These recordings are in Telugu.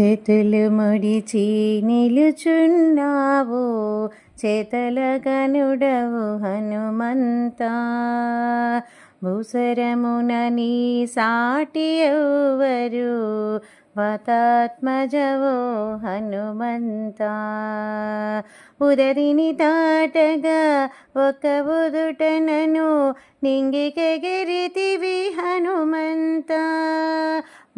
చేతులు ముడిచి నిలుచున్నావు చేతల గనుడవు హనుమంత. భూసరమున నీ సాటి ఎవరు వతాత్మజవో హనుమంత. ఉదరిని దాటగా ఒక ఉదుటనను నింగికెగిరితివి హనుమంత.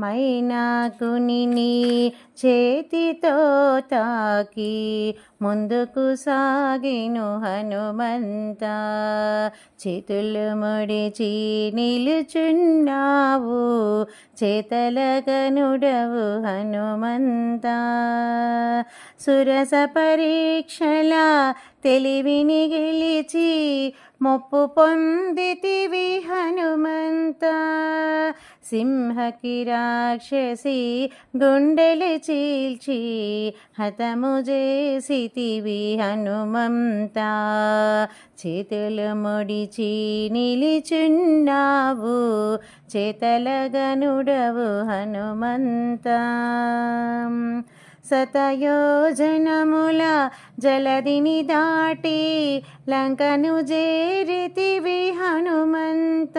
మైనాకుని చేతితో తాకి ముందుకు సాగిను హనుమంత. చేతులు ముడిచి నిలుచున్నావు చేతలగనుడవు హనుమంత. సురస పరీక్షల తెలివిని గెలిచి మొప్పు పొందితివి హనుమంత. సింహకి రాక్షసి గుండెలు చీల్చి హతము చేసితివి హనుమంత. చేతులు ముడిచి నిలిచున్నావు చేతల గనుడవు హనుమంత. శతయోజనముల జలదిని దాటి లంకను చేరితివి హనుమంత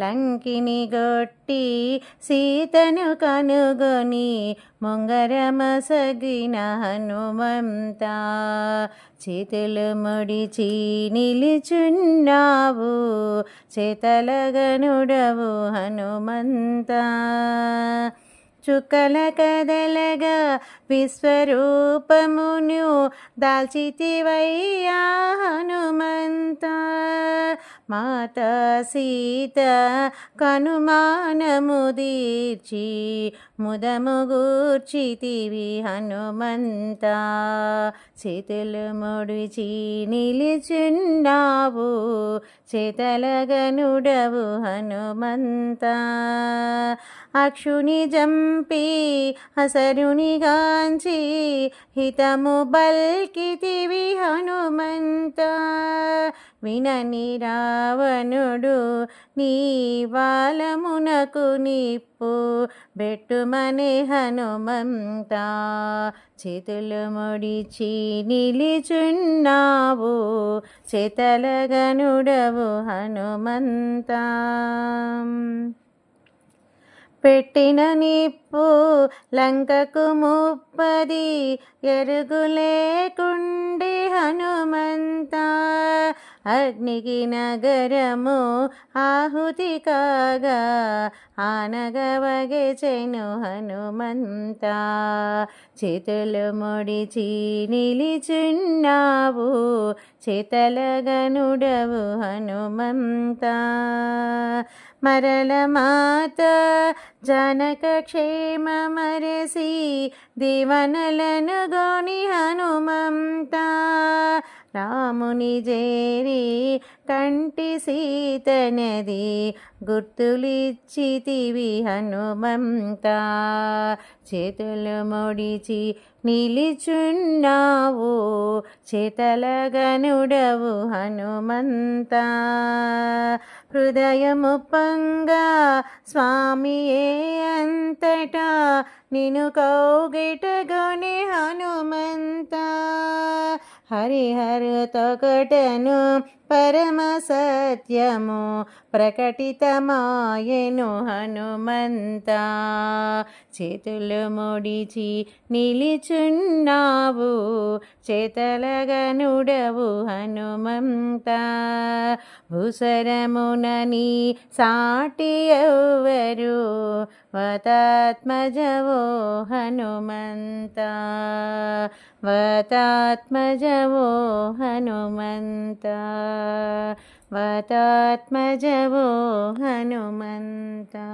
లంకిని గొట్టి సీతను కనుగొని ముంగరమసగిన హనుమంత. చేతులు ముడిచి నిలుచున్నావు చేతలగనుడవు హనుమంత. చుక్కల కదలగా విశ్వరూపమును దాల్చితివయ్యా హనుమంత. మాత సీత కనుమానము దీర్చి ముదము గూర్చితివి హనుమంత. చేతులు ముడిచి నిలిచున్నావు చేతలగనుడవు హనుమంత. అక్షుని జంపి అసరుని గాంచి హితము బల్కితివి హనుమంత. వినని రావణుడు నీ బాలమునకు నిప్పు. బెట్టుమనే హనుమంత చేతులు ముడిచి నిలిచున్నావు. చేతలగనుడవు హనుమంత. పెట్టిన నిప్పు లంకకు ముప్పది ఎరుగులేకుండి హనుమంత. అగ్నికి నగరము ఆహుతి కాగా ఆనగవగెచెను హనుమంత. చేతులు ముడిచి నిలిచున్నావు చేతలగనుడవు హనుమంత. మరల మాత జనక క్షేమ మరసి దీవనలను గోని హనుమంత. రాముని జేరి కంటి సీతనది గుర్తులిచ్చితివి హనుమంత. చేతులు ముడిచి నిలిచున్నావు చేతలగనుడవు హనుమంత. హృదయము పంగా స్వామియే అంతటా నిను కౌగిటగొని హనుమంత. हरिहर तकटनु పరమ సత్యము ప్రకటితమాయను హనుమంత. చేతులు ముడిచి నిలిచున్నావు చేతలగనుడవు హనుమంత. భూసరమునని సాటి ఎవరు వతాత్మజవో హనుమంత. వతాత్మజవో హనుమంత. वतात्मजवो हनुमन्ता।